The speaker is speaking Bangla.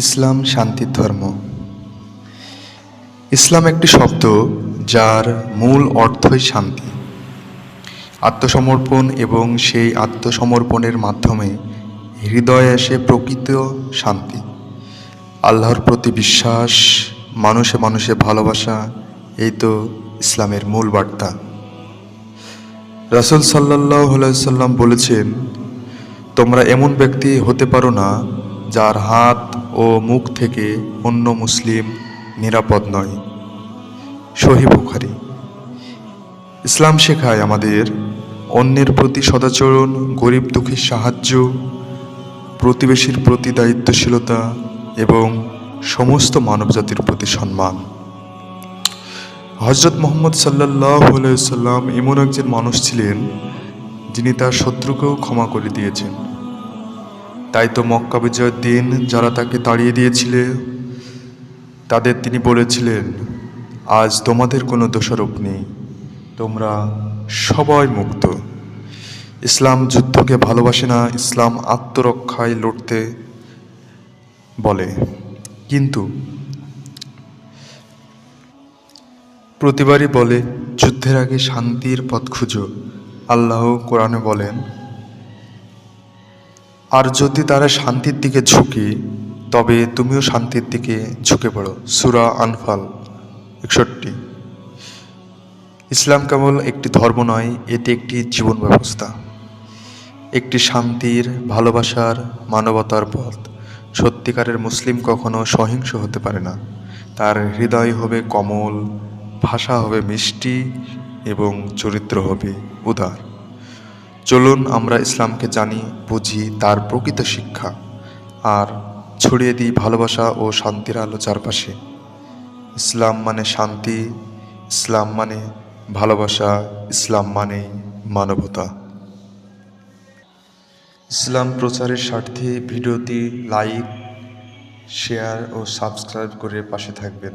ইসলাম শান্তির ধর্ম। ইসলাম একটি শব্দ যার মূল অর্থই শান্তি। আত্মসমর্পণ এবং সেই আত্মসমর্পণের মাধ্যমে হৃদয়ে আসে প্রকৃত শান্তি। আল্লাহর প্রতি বিশ্বাস, মানুষে মানুষে ভালোবাসা, এই তো ইসলামের মূল বার্তা। রাসুল সাল্লাহ সাল্লাম বলেছেন, তোমরা এমন ব্যক্তি হতে পারো না যার হাত ও মুখ থেকে অন্য মুসলিম নিরাপদ নয়। সহি বুখারি। ইসলাম শেখায় আমাদের অন্যের প্রতি সদাচরণ, গরিব দুঃখীর সাহায্য, প্রতিবেশীর প্রতি দায়িত্বশীলতা এবং সমস্ত মানবজাতির প্রতি সম্মান। হজরত মোহাম্মদ সাল্লাহ সাল্লাম এমন একজন মানুষ ছিলেন যিনি তার শত্রুকেও ক্ষমা করে দিয়েছেন। তাই তো মক্কা বিজয়ের দিন যারা তাকে তাড়িয়ে দিয়েছিল, তাদের তিনি বলেছিলেন, আজ তোমাদের কোনো দোষারোপ নেই, তোমরা সবাই মুক্ত। ইসলাম যুদ্ধকে ভালোবাসে না, ইসলাম আত্মরক্ষায় লড়তে বলে। কিন্তু প্রতিবারই বলে, যুদ্ধের আগে শান্তির পথ খুঁজো। আল্লাহ কোরআনে বলেন আর যদি তারা শান্তির দিকে ঝুঁকে, তবে তুমিও শান্তির দিকে ঝুঁকে পড়ো। সুরা আনফাল একষট্টি। ইসলাম কেবল একটি ধর্ম নয়, এটি একটি জীবন ব্যবস্থা। একটি শান্তির, ভালোবাসার, মানবতার পথ। সত্যিকারের মুসলিম কখনো সহিংস হতে পারে না। তার হৃদয় হবে কমল, ভাষা হবে মিষ্টি এবং চরিত্র হবে উদার। চলুন আমরা ইসলামকে জানি, বুঝি তার প্রকৃত শিক্ষা। আর ছড়িয়ে দিই ভালোবাসা ও শান্তির আলো চারপাশে। ইসলাম মানে শান্তি, ইসলাম মানে ভালোবাসা, ইসলাম মানে মানবতা। ইসলাম প্রচারের স্বার্থে ভিডিওটি লাইক, শেয়ার ও সাবস্ক্রাইব করে পাশে থাকবেন।